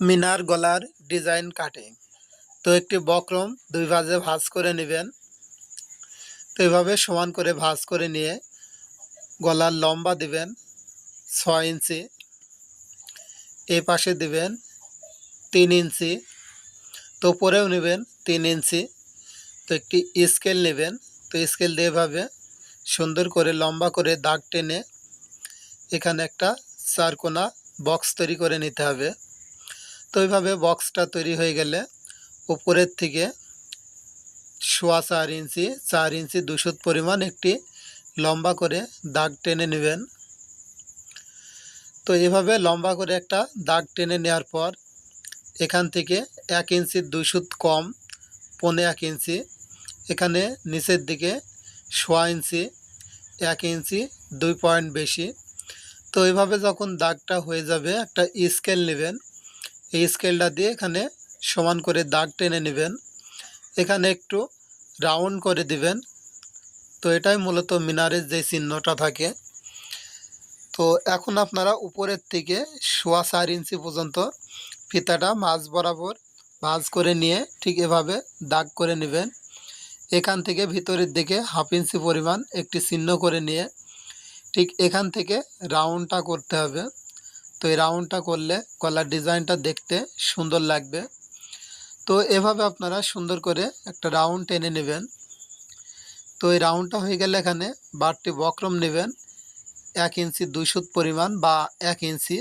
মিনার গলার design cutting. তো একটি বক্রম দুই ভাজে ভাঁজ করে নেবেন। তো এভাবে সমান করে ভাঁজ করে নিয়ে গলার লম্বা দিবেন ছয় ইঞ্চি। এ পাশে দিবেন তিন ইঞ্চি। তো উপরেও নেবেন তিন ইঞ্চি। তো একটি স্কেল নেবেন। তো স্কেল দিয়ে এভাবে সুন্দর করে লম্বা করে দাগ টেনে এখানে একটা চারকোনা বক্স তৈরি করে নিতে হবে। তো এইভাবে বক্সটা তৈরি হয়ে গেলে উপরের থেকে সোয়া চার ইঞ্চি চার ইঞ্চি দুশো পরিমাণ একটি লম্বা করে দাগ টেনে নেবেন। তো এভাবে লম্বা করে একটা দাগ টেনে নেওয়ার পর এখান থেকে এক ইঞ্চি দুই সুত কম, পনে এক ইঞ্চি, এখানে নিচের দিকে সোয়া ইঞ্চি, এক ইঞ্চি, দুই পয়েন্ট বেশি। তো এইভাবে যখন দাগটা হয়ে যাবে একটা স্কেল নেবেন এই স্কেলটা দিয়ে এখানে সমান করে দাগ টেনে নেবেন। এখানে একটু রাউন্ড করে দিবেন। তো এটাই মূলত মিনারের যে চিহ্নটা থাকে। তো এখন আপনারা উপরের থেকে সোয়া চার ইঞ্চি পর্যন্ত ফিতাটা মাছ বরাবর ভাঁজ করে নিয়ে ঠিক এভাবে দাগ করে নেবেন। এখান থেকে ভিতরের দিকে হাফ ইঞ্চি পরিমাণ একটি চিহ্ন করে নিয়ে ঠিক এখান থেকে রাউন্ডটা করতে হবে। তো এই রাউন্ডটা করলে গলার ডিজাইনটা দেখতে সুন্দর লাগবে। তো এভাবে আপনারা সুন্দর করে একটা রাউন্ড টেনে নেবেন। তো এই রাউন্ডটা হয়ে গেলে এখানে বারটি বক্রম নেবেন। এক ইঞ্চি দুই সুত পরিমাণ বা এক ইঞ্চি।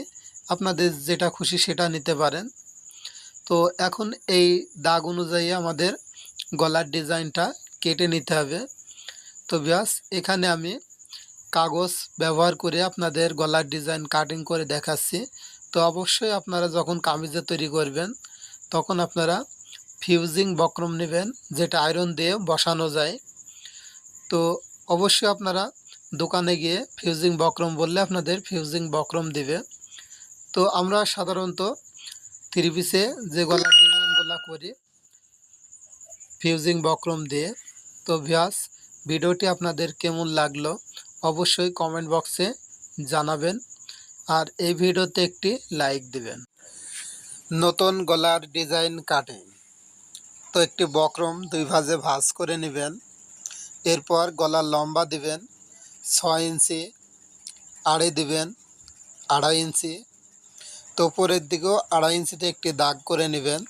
আপনাদের যেটা খুশি সেটা নিতে পারেন। তো এখন এই দাগ অনুযায়ী আমাদের গলার ডিজাইনটা কেটে নিতে হবে। তো ব্যাস, এখানে আমি কাগজ ব্যবহার করে আপনাদের গলার ডিজাইন কাটিং করে দেখাচ্ছি। তো অবশ্যই আপনারা যখন কামিজে তৈরি করবেন, তখন আপনারা ফিউজিং বক্রম নেবেন, যেটা আয়রন দিয়ে বসানো যায়। তো অবশ্যই আপনারা দোকানে গিয়ে ফিউজিং বক্রম বললে আপনাদের ফিউজিং বক্রম দিবে। তো আমরা সাধারণত থ্রি পিসে যে গলার ডিজাইনগুলো করি ফিউজিং বক্রম দিয়ে। তো ভিয়াস ভিডিওটি আপনাদের কেমন লাগল? অবশ্যই কমেন্ট বক্সে জানাবেন আর এই ভিডিওতে একটি লাইক দিবেন। নতুন গলার ডিজাইন কাটিং তো একটি বক্রম দুই ভাজে ভাঁজ করে নেবেন। এরপর গলার লম্বা দিবেন, ছয় ইঞ্চি আড়াই দিবেন, আড়াই ইঞ্চি। তো উপরের দিকেও আড়াই ইঞ্চিতে একটি দাগ করে নেবেন।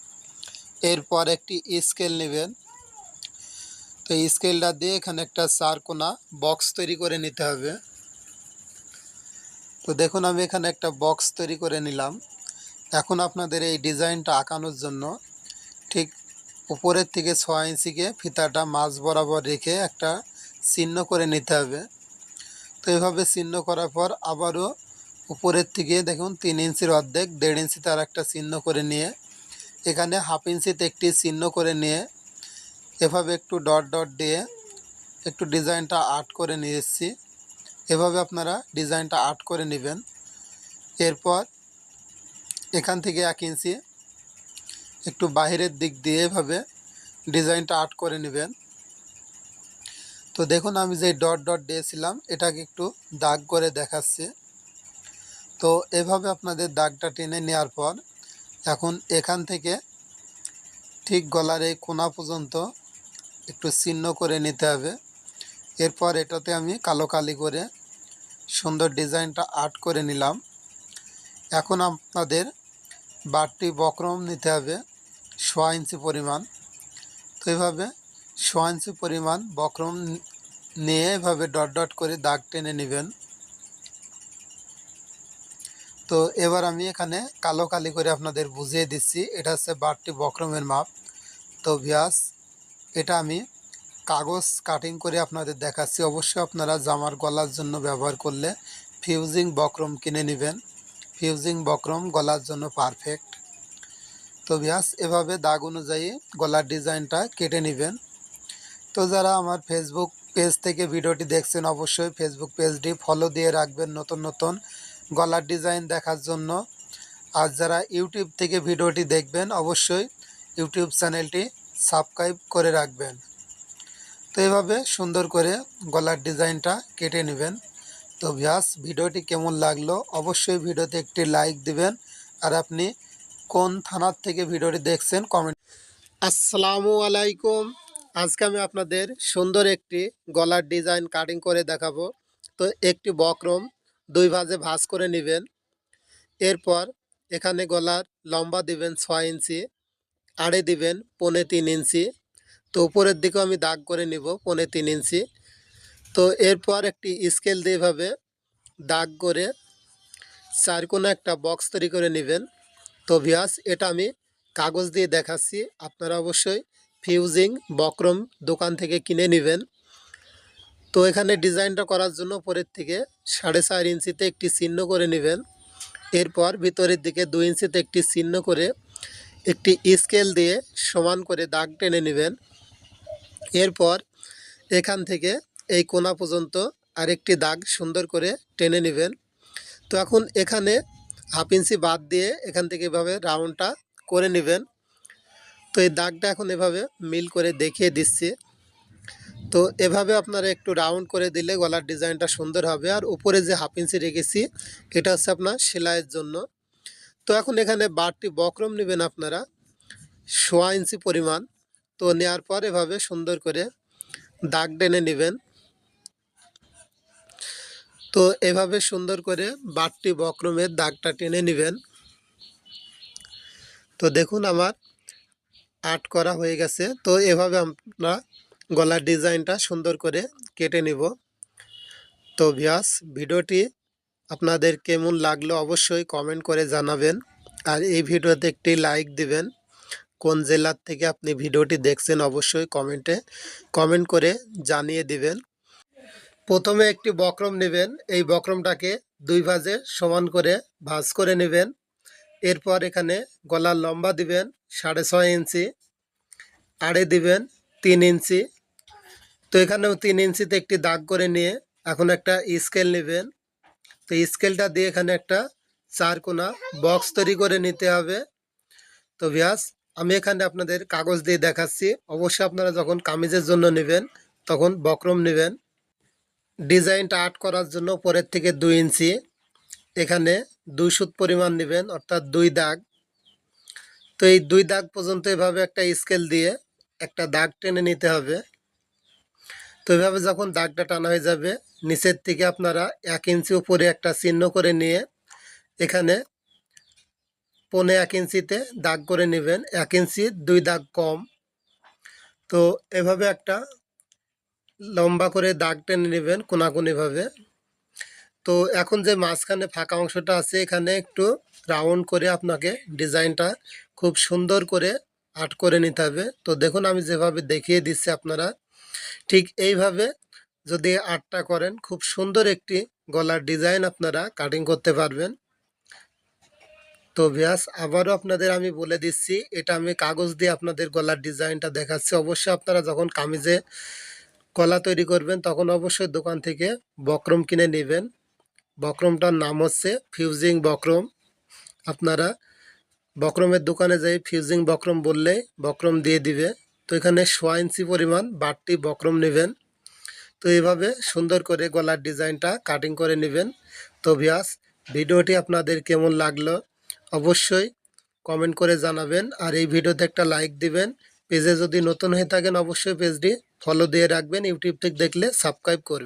এরপর একটি স্কেল নেবেন। তো এই স্কেলটা দিয়ে এখানে একটা চার কোনা বক্স তৈরি করে নিতে হবে। তো দেখুন, আমি এখানে একটা বক্স তৈরি করে নিলাম। এখন আপনাদের এই ডিজাইনটা আঁকানোর জন্য ঠিক উপরের থেকে ছয় ইঞ্চিকে ফিতাটা মাছ বরাবর রেখে একটা চিহ্ন করে নিতে হবে। তো এভাবে চিহ্ন করার পর আবারও উপরের থেকে দেখুন, তিন ইঞ্চির অর্ধেক, দেড় ইঞ্চিতে আর একটা চিহ্ন করে নিয়ে এখানে হাফ ইঞ্চিতে একটি চিহ্ন করে নিয়ে এভাবে একটু ডট ডট দিয়ে একটু ডিজাইনটা আর্ট করে নিয়ে এসেছি এভাবে আপনারা ডিজাইনটা আর্ট করে নেবেন। এরপর এখান থেকে এক ইঞ্চি একটু বাইরের দিক দিয়ে এভাবে ডিজাইনটা আর্ট করে নেবেন। তো দেখুন আমি যে ডট ডট দিয়েছিলাম, এটাকে একটু দাগ করে দেখাচ্ছি। তো এভাবে আপনাদের দাগটা টেনে নেওয়ার পর এখন এখান থেকে ঠিক গলার এই কোনা পর্যন্ত একটু চিহ্ন করে নিতে হবে। এরপর এটাতে আমি কালো কালি করে সুন্দর ডিজাইনটা আর্ট করে নিলাম। এখন আপনাদের বারটি বক্রম নিতে হবে সোয়া ইঞ্চি পরিমাণ। তো এইভাবে সোয়া ইঞ্চি পরিমাণ বক্রম নিয়ে এভাবে ডট ডট করে দাগ টেনে নেবেন। তো এবার আমি এখানে কালো কালি করে আপনাদের বুঝিয়ে দিচ্ছি। এটা হচ্ছে বারটি বক্রমের মাপ। তো ভিয়াস এটা আমি কাগজ কাটিং করে আপনাদের দেখাচ্ছি। অবশ্যই আপনারা জামার গলার জন্য ব্যবহার করলে ফিউজিং বক্রম কিনে নেবেন। ফিউজিং বক্রম গলার জন্য পারফেক্ট তো ব্যাস, এভাবে দাগ অনুযায়ী গলার ডিজাইনটা কেটে নেবেন। তো যারা আমার ফেসবুক পেজ থেকে ভিডিওটি দেখছেন, অবশ্যই ফেসবুক পেজটি ফলো দিয়ে রাখবেন নতুন নতুন গলার ডিজাইন দেখার জন্য। আর যারা ইউটিউব থেকে ভিডিওটি দেখবেন, অবশ্যই ইউটিউব চ্যানেলটি সাবস্ক্রাইব করে রাখবেন। তো এভাবে সুন্দর করে গলার ডিজাইনটা কেটে নেবেন। তো ভিয়াস ভিডিওটি কেমন লাগল অবশ্যই ভিডিওতে একটি লাইক দিবেন। আর আপনি কোন থানার থেকে ভিডিওটি দেখছেন কমেন্ট আসসালামু আলাইকুম। আজকে আমি আপনাদের সুন্দর একটি গলার ডিজাইন কাটিং করে দেখাবো। তো একটি বক্রম, দুই ভাজে ভাঁজ করে নেবেন। এরপর এখানে গলার লম্বা দিবেন ছয় ইঞ্চি। আড়ে দিবেন পনে তিন ইঞ্চি। তো উপরের দিকেও আমি দাগ করে নিব পনে তিন ইঞ্চি। তো এরপর একটি স্কেল দিয়ে এভাবে দাগ করে চার কোনো একটা বক্স তৈরি করে নেবেন। তো ভিয়াস এটা আমি কাগজ দিয়ে দেখাচ্ছি। আপনারা অবশ্যই ফিউজিং বক্রম দোকান থেকে কিনে নেবেন। তো এখানে ডিজাইনটা করার জন্য উপরের থেকে সাড়ে চার ইঞ্চিতে একটি চিহ্ন করে নেবেন। এরপর ভিতরের দিকে দুই ইঞ্চিতে একটি চিহ্ন করে একটি স্কেল দিয়ে সমান করে দাগ টেনে নেবেন। এরপর এখান থেকে এই কোনা পর্যন্ত আরেকটি দাগ সুন্দর করে টেনে নেবেন। তো এখন এখানে হাফ ইঞ্চি বাদ দিয়ে এখান থেকে এভাবে রাউন্ডটা করে নেবেন। তো এই দাগটা এখন এভাবে মিল করে দেখিয়ে দিচ্ছি। তো এভাবে আপনারা একটু রাউন্ড করে দিলে গলার ডিজাইনটা সুন্দর হবে। আর উপরে যে হাফ ইঞ্চি রেখেছি, এটা হচ্ছে আপনার সেলাইয়ের জন্য। তো এখন এখানে বারটি বক্রম নেবেন আপনারা। সোয়া ইঞ্চি পরিমাণ। তো নেওয়ার পর এভাবে সুন্দর করে দাগ টেনে নেবেন। তো এভাবে সুন্দর করে বারটি বক্রমের দাগটা টেনে নেবেন। তো দেখুন আমার আর্ট করা হয়ে গেছে। তো এভাবে আমরা গলার ডিজাইনটা সুন্দর করে কেটে নিব। তো ভিয়াস ভিডিওটি আপনাদের কেমন লাগল অবশ্যই কমেন্ট করে জানাবেন। আর এই ভিডিওতে একটি লাইক দিবেন। কোন জেলার থেকে আপনি ভিডিওটি দেখছেন অবশ্যই কমেন্টে কমেন্ট করে জানিয়ে দিবেন। প্রথমে একটি বক্রম নেবেন। এই বক্রমটাকে দুই ভাজে সমান করে ভাঁজ করে নেবেন। এরপর এখানে গলার লম্বা দিবেন সাড়ে ছয় ইঞ্চি, আড়ে দিবেন তিন ইঞ্চি। তো এখানেও তিন ইঞ্চিতে একটি দাগ করে নিয়ে এখন একটা স্কেল নেবেন। তো স্কেলটা দিয়ে এখানে একটা চার কোনা বক্স তৈরি করে নিতে হবে। তো ব্যাস আমি এখানে আপনাদের কাগজ দিয়ে দেখাচ্ছি। অবশ্যই আপনারা যখন কামিজের জন্য নেবেন, তখন বক্রম নেবেন। ডিজাইনটা আর্ট করার জন্য পরের থেকে দুই ইঞ্চি। এখানে দুই সুত পরিমাণ নেবেন, অর্থাৎ দুই দাগ। তো এই দুই দাগ পর্যন্ত এভাবে একটা স্কেল দিয়ে একটা দাগ টেনে নিতে হবে। তো এভাবে যখন দাগটা টানা হয়ে যাবে, নিচের থেকে আপনারা এক ইঞ্চি উপরে একটা চিহ্ন করে নিয়ে এখানে পনে এক ইঞ্চিতে দাগ করে নেবেন। এক ইঞ্চি, দুই দাগ কম। তো এভাবে একটা লম্বা করে দাগ টেনে নেবেন কোনাকুনিভাবে। তো এখন যে মাঝখানে ফাঁকা অংশটা আছে, এখানে একটু রাউন্ড করে আপনাকে ডিজাইনটা খুব সুন্দর করে আর্ট করে নিতে হবে। তো দেখুন, আমি যেভাবে দেখিয়ে দিচ্ছি আপনারা। ঠিক এইভাবে যদি আটটা করেন, খুব সুন্দর একটি গলার ডিজাইন আপনারা কাটিং করতে পারবেন। তো ব্যাস আবারও আপনাদের আমি বলে দিচ্ছি, এটা আমি কাগজ দিয়ে আপনাদের গলার ডিজাইনটা দেখাচ্ছি। অবশ্যই আপনারা যখন কামিজে গলা তৈরি করবেন, তখন অবশ্যই দোকান থেকে বক্রম কিনে নেবেন। বক্রমটার নাম হচ্ছে ফিউজিং বক্রম। আপনারা বক্রমের দোকানে যাই ফিউজিং বক্রম বললে বক্রম দিয়ে দিবে। তো এখানে সোয়া ইঞ্চি পরিমাণ বাড়তি বক্রম নেবেন। তো এইভাবে সুন্দর করে গলার ডিজাইনটা কাটিং করে নেবেন। তো ভিয়াস ভিডিওটি আপনাদের কেমন লাগল অবশ্যই কমেন্ট করে জানাবেন। আর এই ভিডিওতে একটা লাইক দিবেন। পেজে যদি নতুন হয়ে থাকেন অবশ্যই পেজটি ফলো দিয়ে রাখবেন। ইউটিউব থেকে দেখলে সাবস্ক্রাইব করবেন।